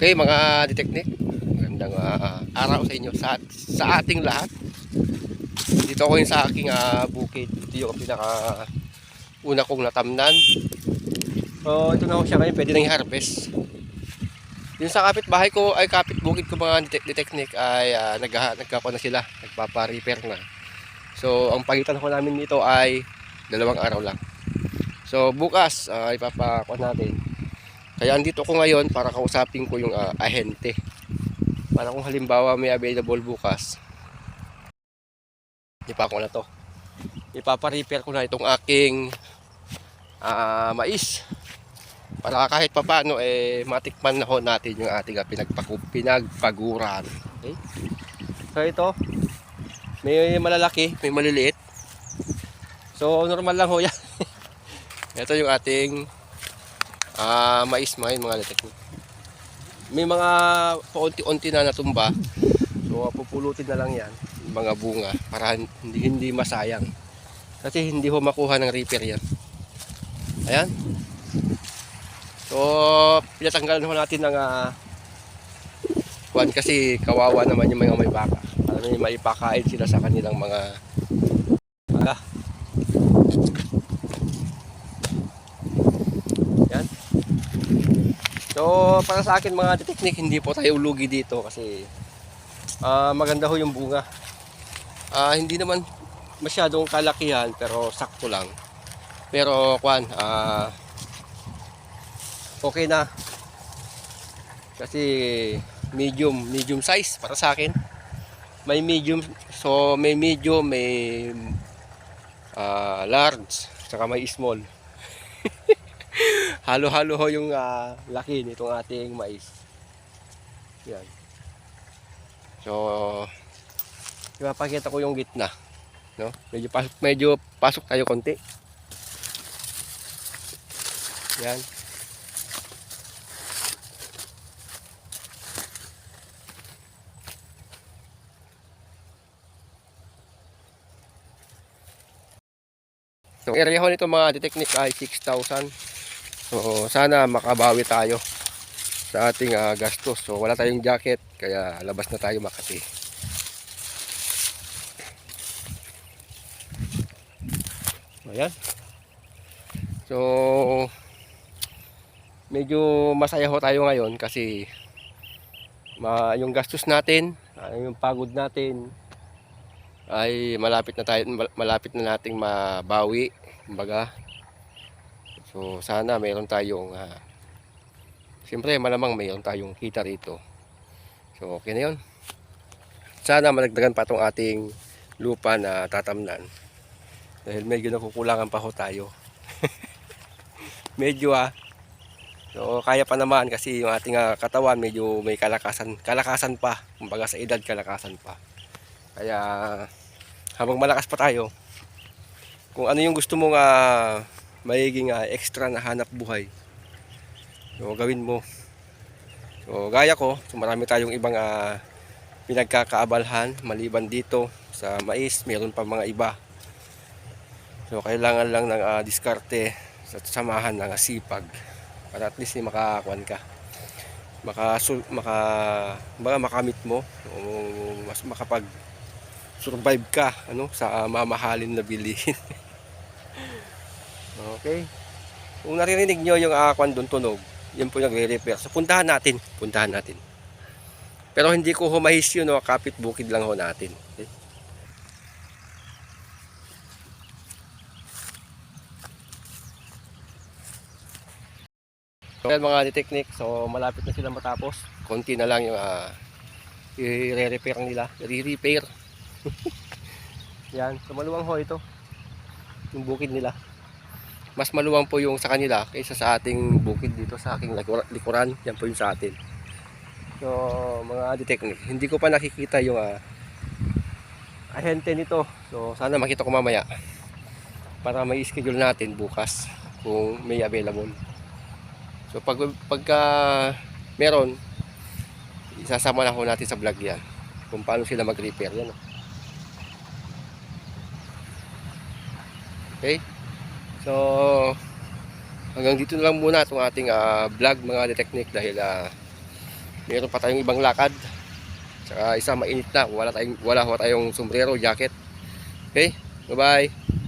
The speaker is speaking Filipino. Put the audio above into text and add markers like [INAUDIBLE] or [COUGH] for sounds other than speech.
Okay mga deteknik, magandang ah, araw sa inyo sa, sa ating lahat. Dito ako yung sa aking ah, bukid. Ito yung pinaka una kong natamnan. So ito na ako siya ngayon, pwede nang i-harvest. Yung sa kapitbahay ko ay kapit bukid ko mga detek- deteknik ay uh, nag nagkako na sila, nagpapa-repair na. So ang pagitan ko namin dito ay dalawang araw lang. So bukas uh, ipapakuha natin kaya andito ko ngayon para kausapin ko yung ah, ahente. Para kung halimbawa may available bukas. Ipa ko na to. Ipapa-repair ko na itong aking ah, mais. Para kahit papaano eh matikman na ho natin yung ating pinagpaku pinagpaguran. Okay? So ito may malalaki, may maliliit. So normal lang ho yan. [LAUGHS] ito yung ating Ah, mais mga yun, mga deteknik. May mga paunti-unti na natumba. So, pupulutin na lang yan, mga bunga, para hindi, hindi masayang. Kasi hindi ho makuha ng reaper yan. Ayan. So, pinatanggalan ho natin ng uh, kasi kawawa naman yung mga may baka. Para may maipakain sila sa kanilang mga So, para sa akin mga teknik, hindi po tayo lugi dito kasi ah, maganda ho yung bunga. Ah, hindi naman masyadong kalakihan pero sakto lang. Pero kwan, ah, okay na. Kasi medium, medium size para sa akin. May medium, so may medium, may ah, large, saka may small. [LAUGHS] [LAUGHS] Halo-halo ho yung ah, laki nitong ating mais. Yan. So, ipapakita ko yung gitna. No? Medyo, pasok, medyo pasok tayo konti. Yan. So, area ho nito mga deteknik ay 6,000. So sana makabawi tayo sa ating ah, gastos. So wala tayong jacket kaya labas na tayo Makati. Ayan. So medyo masaya ho tayo ngayon kasi ma yung gastos natin, ah, yung pagod natin ay malapit na tayo malapit na nating mabawi kumbaga So sana mayroon tayong uh, Siyempre malamang mayroon tayong kita rito. So okay na 'yon. Sana malagdagan pa tong ating lupa na tatamnan. Dahil medyo nakukulangan pa ho tayo. [LAUGHS] medyo ah. So kaya pa naman kasi yung ating uh, katawan medyo may kalakasan, kalakasan pa. Kumbaga sa edad kalakasan pa. Kaya habang malakas pa tayo, kung ano yung gusto mong uh, magiging uh, extra na hanap buhay. So gawin mo. So gaya ko, so marami tayong ibang uh, pinagkakaabalhan maliban dito sa mais, meron pa mga iba. So kailangan lang ng uh, diskarte sa samahan ng sipag para at least ni makakuan ka. Maka maka baka makamit mo o mas makapag survive ka ano sa uh, mamahalin na bilihin. [LAUGHS] Okay. Kung naririnig nyo yung akwan doon tunog, yan po nagre-repair. So puntahan natin, puntahan natin. Pero hindi ko humahis yun, no? kapit bukid lang ho natin. Okay? So, yan mga deteknik, so malapit na sila matapos. Konti na lang yung uh, i-repair nila, i-repair. [LAUGHS] yan, so maluwang ho ito. Yung bukid nila mas maluwang po yung sa kanila kaysa sa ating bukid dito sa aking likuran. Yan po yung sa atin. So mga detective hindi ko pa nakikita yung uh, ahente nito. So sana makita ko mamaya para may schedule natin bukas kung may available. So pag pagka meron isasama na ko natin sa vlog yan kung paano sila mag repair yan. Okay So, hanggang dito na lang muna itong ating uh, vlog mga deteknik dahil uh, Meron pa tayong ibang lakad. Saka isa mainit na. Wala tayong, wala, wala tayong sombrero, jacket. Okay? Bye-bye.